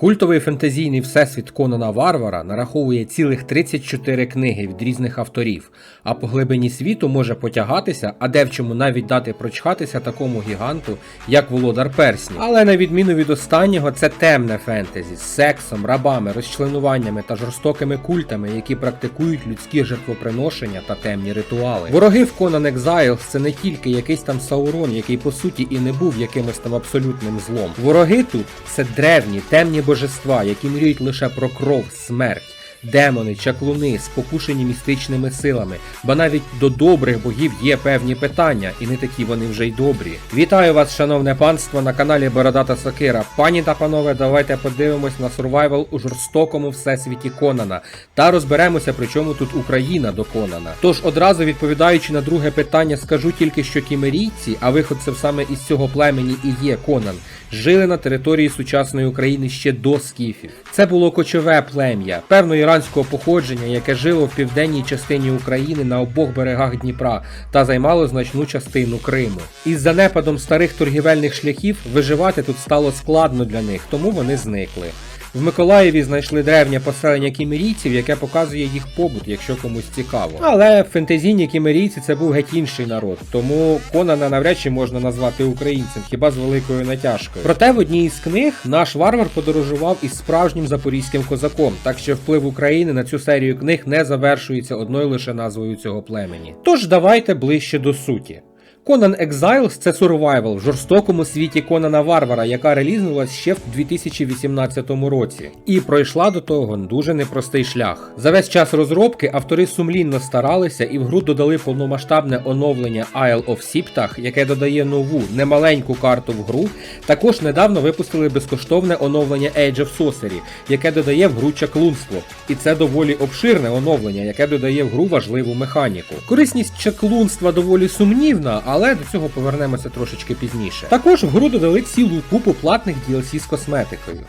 Культовий фентезійний всесвіт Конана Варвара нараховує цілих 34 книги від різних авторів, а по глибині світу може потягатися, а де в чому навіть дати прочхатися такому гіганту, як Володар Перснів. Але на відміну від останнього, це темне фентезі з сексом, рабами, розчленуваннями та жорстокими культами, які практикують людські жертвоприношення та темні ритуали. Вороги в Conan Exiles це не тільки якийсь там Саурон, який по суті і не був якимось там абсолютним злом. Вороги тут це древні, темні божества, які мріють лише про кров, смерть. Демони, чаклуни, спокушені містичними силами, бо навіть до добрих богів є певні питання, і не такі вони вже й добрі. Вітаю вас, шановне панство, на каналі Бородата Сокира. Пані та панове, давайте подивимось на сурвайвал у жорстокому всесвіті Конана та розберемося, при чому тут Україна до Конана. Тож одразу відповідаючи на друге питання, скажу тільки, що кімерійці, а виходцем саме із цього племені і є Конан, жили на території сучасної України ще до скіфів. Це було кочове плем'я, певно іранського походження, яке жило в південній частині України на обох берегах Дніпра та займало значну частину Криму. Із занепадом старих торгівельних шляхів виживати тут стало складно для них, тому вони зникли. В Миколаєві знайшли древнє поселення кімерійців, яке показує їх побут, якщо комусь цікаво. Але фентезійні кімерійці це був геть інший народ, тому Конана навряд чи можна назвати українцем, хіба з великою натяжкою. Проте в одній із книг наш варвар подорожував із справжнім запорізьким козаком, так що вплив України на цю серію книг не завершується одною лише назвою цього племені. Тож давайте ближче до суті. Conan Exiles це сурвайвал в жорстокому світі Конана Варвара, яка релізнулась ще в 2018 році, і пройшла до того дуже непростий шлях. За весь час розробки автори сумлінно старалися і в гру додали повномасштабне оновлення Isle of Сіптах, яке додає нову немаленьку карту в гру. Також недавно випустили безкоштовне оновлення Age of Sorcery, яке додає в гру чаклунство. І це доволі обширне оновлення, яке додає в гру важливу механіку. Корисність чаклунства доволі сумнівна, але до цього повернемося трошечки пізніше. Також в гру додали цілу купу платних DLC з косметикою.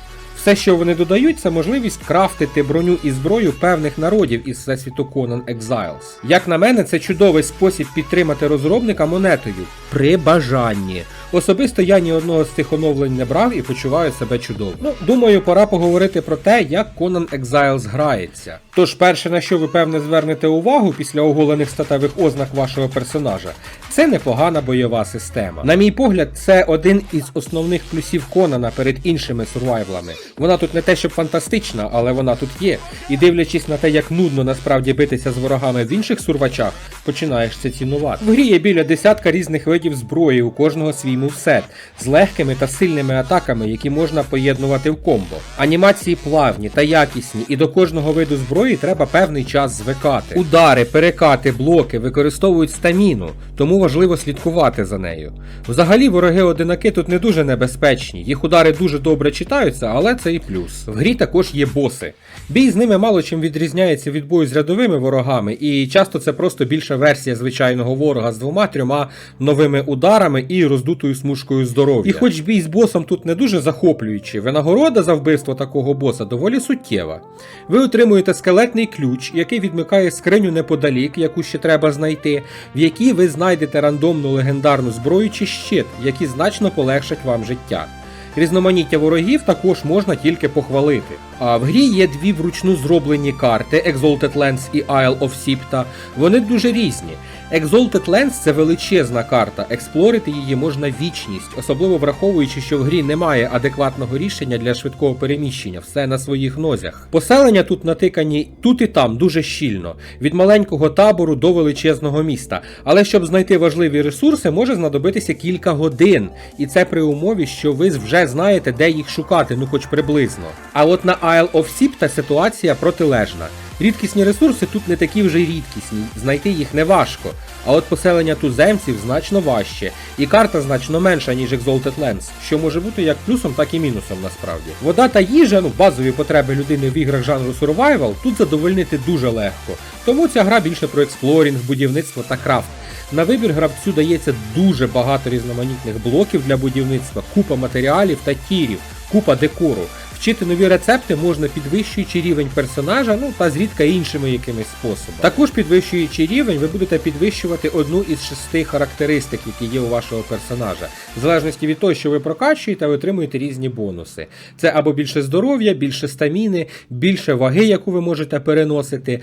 Все, що вони додають, це можливість крафтити броню і зброю певних народів із всесвіту Conan Exiles. Як на мене, це чудовий спосіб підтримати розробника монетою при бажанні. Особисто я ні одного з цих оновлень не брав і почуваю себе чудово. Ну, думаю, пора поговорити про те, як Conan Exiles грається. Тож, перше, на що ви певне звернете увагу після оголених статевих ознак вашого персонажа, це непогана бойова система. На мій погляд, це один із основних плюсів Конана перед іншими сурвайвлами. Вона тут не те, щоб фантастична, але вона тут є. І дивлячись на те, як нудно насправді битися з ворогами в інших сурвачах, починаєш це цінувати. В грі є біля десятка різних видів зброї, у кожного свій мувсет, з легкими та сильними атаками, які можна поєднувати в комбо. Анімації плавні та якісні, і до кожного виду зброї треба певний час звикати. Удари, перекати, блоки використовують стаміну, тому важливо слідкувати за нею. Взагалі, вороги одинаки тут не дуже небезпечні, їх удари дуже добре читаються, але це і плюс. В грі також є боси. Бій з ними мало чим відрізняється від бою з рядовими ворогами, і часто це просто більша версія звичайного ворога з двома-трьома новими ударами і роздутою смужкою здоров'я. І хоч бій з босом тут не дуже захоплюючий, винагорода за вбивство такого боса доволі суттєва. Ви отримуєте скелетний ключ, який відмикає скриню неподалік, яку ще треба знайти, в якій ви знайдете рандомну легендарну зброю чи щит, які значно полегшать вам життя. Різноманіття ворогів також можна тільки похвалити. А в грі є дві вручну зроблені карти Exalted Lands і Isle of Sipta. Вони дуже різні. Exalted Lands – це величезна карта, експлорити її можна вічність, особливо враховуючи, що в грі немає адекватного рішення для швидкого переміщення, все на своїх нозях. Поселення тут натикані тут і там дуже щільно, від маленького табору до величезного міста. Але щоб знайти важливі ресурси, може знадобитися кілька годин, і це при умові, що ви вже знаєте, де їх шукати, ну хоч приблизно. А от на Isle of Sipta ситуація протилежна. Рідкісні ресурси тут не такі вже й рідкісні, знайти їх не важко. А от поселення туземців значно важче, і карта значно менша, ніж Exalted Lands, що може бути як плюсом, так і мінусом насправді. Вода та їжа, ну базові потреби людини в іграх жанру Survival, тут задовольнити дуже легко. Тому ця гра більше про експлорінг, будівництво та крафт. На вибір гравцю дається дуже багато різноманітних блоків для будівництва, купа матеріалів та тірів, купа декору. Вчити нові рецепти можна підвищуючи рівень персонажа, ну та зрідка іншими якимись способами. Також підвищуючи рівень, ви будете підвищувати одну із шести характеристик, які є у вашого персонажа. В залежності від того, що ви прокачуєте, ви отримуєте різні бонуси. Це або більше здоров'я, більше стаміни, більше ваги, яку ви можете переносити.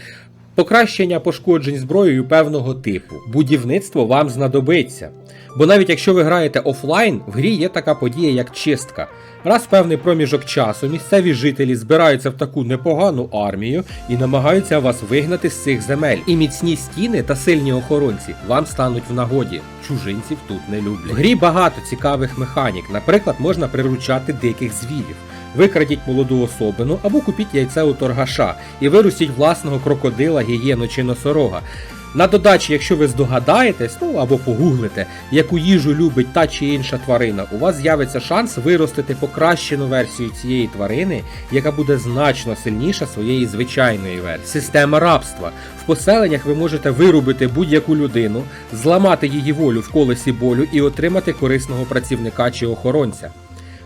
Покращення пошкоджень зброєю певного типу. Будівництво вам знадобиться. Бо навіть якщо ви граєте офлайн, в грі є така подія, як чистка. Раз в певний проміжок часу місцеві жителі збираються в таку непогану армію і намагаються вас вигнати з цих земель. І міцні стіни та сильні охоронці вам стануть в нагоді. Чужинців тут не люблять. В грі багато цікавих механік. Наприклад, можна приручати диких звірів. Викрадіть молоду особину або купіть яйце у торгаша і виростіть власного крокодила, гієну чи носорога. На додачі, якщо ви здогадаєтесь, ну або погуглите, яку їжу любить та чи інша тварина, у вас з'явиться шанс виростити покращену версію цієї тварини, яка буде значно сильніша своєї звичайної версії. Система рабства. В поселеннях ви можете вирубити будь-яку людину, зламати її волю в колесі болю і отримати корисного працівника чи охоронця.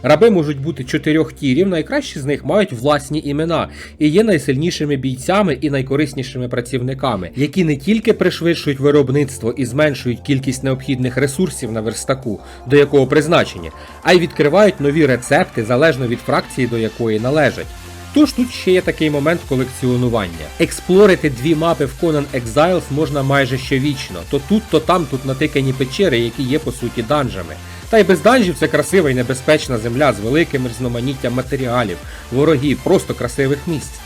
Раби можуть бути чотирьох тірів, найкращі з них мають власні імена і є найсильнішими бійцями і найкориснішими працівниками, які не тільки пришвидшують виробництво і зменшують кількість необхідних ресурсів на верстаку, до якого призначені, а й відкривають нові рецепти залежно від фракції, до якої належать. Тож тут ще є такий момент колекціонування. Експлорити дві мапи в Conan Exiles можна майже щовічно. То тут, то там тут натикані печери, які є по суті данжами. Та й без данжів це красива і небезпечна земля з великим різноманіттям матеріалів, ворогів, просто красивих місць.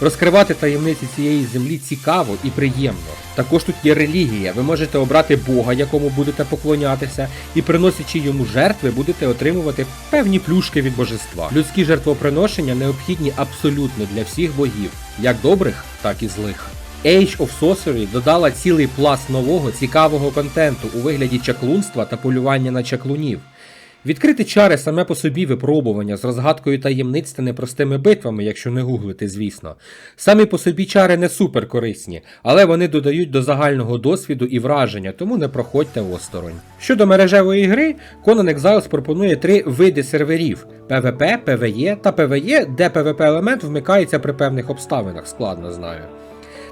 Розкривати таємниці цієї землі цікаво і приємно. Також тут є релігія. Ви можете обрати Бога, якому будете поклонятися, і приносячи йому жертви, будете отримувати певні плюшки від божества. Людські жертвоприношення необхідні абсолютно для всіх богів, як добрих, так і злих. Age of Sorcery додала цілий пласт нового цікавого контенту у вигляді чаклунства та полювання на чаклунів. Відкрити чари саме по собі випробування з розгадкою таємниць та непростими битвами, якщо не гуглити, звісно. Самі по собі чари не супер корисні, але вони додають до загального досвіду і враження, тому не проходьте осторонь. Щодо мережевої гри, Conan Exiles пропонує три види серверів: PvP, PvE та PvE, де PvP елемент вмикається при певних обставинах, складно знаю.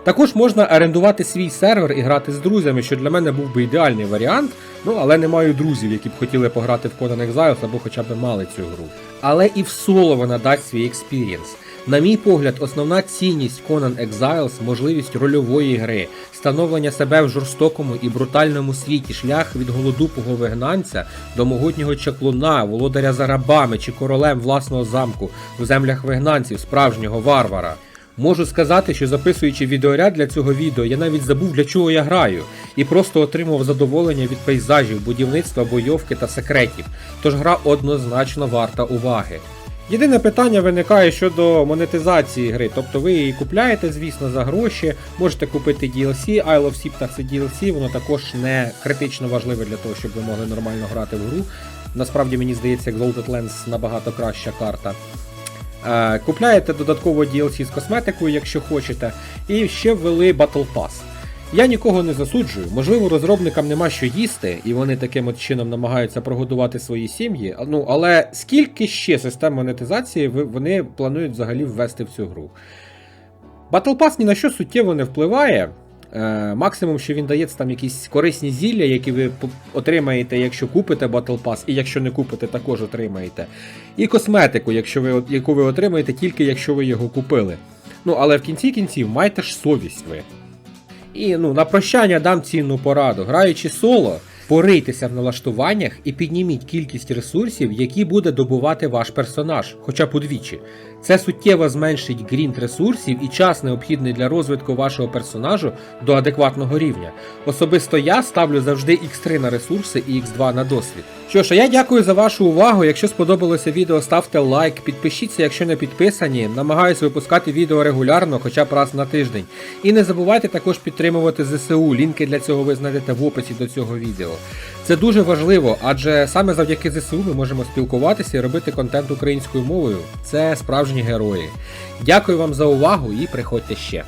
Також можна орендувати свій сервер і грати з друзями, що для мене був би ідеальний варіант, ну але не маю друзів, які б хотіли пограти в Conan Exiles або хоча б мали цю гру. Але і в соло вона дасть свій експірієнс. На мій погляд, основна цінність Conan Exiles – можливість рольової гри, становлення себе в жорстокому і брутальному світі, шлях від голодупого вигнанця до могутнього чаклуна, володаря за рабами чи королем власного замку в землях вигнанців, справжнього варвара. Можу сказати, що записуючи відеоряд для цього відео, я навіть забув для чого я граю, і просто отримав задоволення від пейзажів, будівництва, бойовки та секретів. Тож гра однозначно варта уваги. Єдине питання виникає щодо монетизації гри, тобто ви її купляєте, звісно, за гроші, можете купити DLC, Isle of Sipta це DLC, воно також не критично важливе для того, щоб ви могли нормально грати в гру. Насправді мені здається, Exalted Lands набагато краща карта. Е, Купляєте додатково DLC з косметикою, якщо хочете, і ще ввели Battle Pass. Я нікого не засуджую, можливо, розробникам нема що їсти, і вони таким от чином намагаються прогодувати свої сім'ї. Ну, але скільки ще систем монетизації вони планують взагалі ввести в цю гру? Battle Pass ні на що суттєво не впливає. Е, максимум, що він дає, це там якісь корисні зілля, які ви отримаєте, якщо купите Battle Pass, і якщо не купите, також отримаєте. І косметику, якщо ви, яку ви отримаєте тільки якщо ви його купили. Ну, але в кінці кінців майте ж совість ви. І ну, на прощання дам цінну пораду. Граючи соло, порийтеся в налаштуваннях і підніміть кількість ресурсів, які буде добувати ваш персонаж, хоча б удвічі. Це суттєво зменшить грінд ресурсів і час необхідний для розвитку вашого персонажу до адекватного рівня. Особисто я ставлю завжди X3 на ресурси і X2 на досвід. Що ж, я дякую за вашу увагу. Якщо сподобалося відео, ставте лайк, підпишіться, якщо не підписані. Намагаюся випускати відео регулярно, хоча б раз на тиждень. І не забувайте також підтримувати ЗСУ. Лінки для цього ви знайдете в описі до цього відео. Це дуже важливо, адже саме завдяки ЗСУ ми можемо спілкуватися і робити контент українською мовою. Це справжні герої. Дякую вам за увагу і приходьте ще.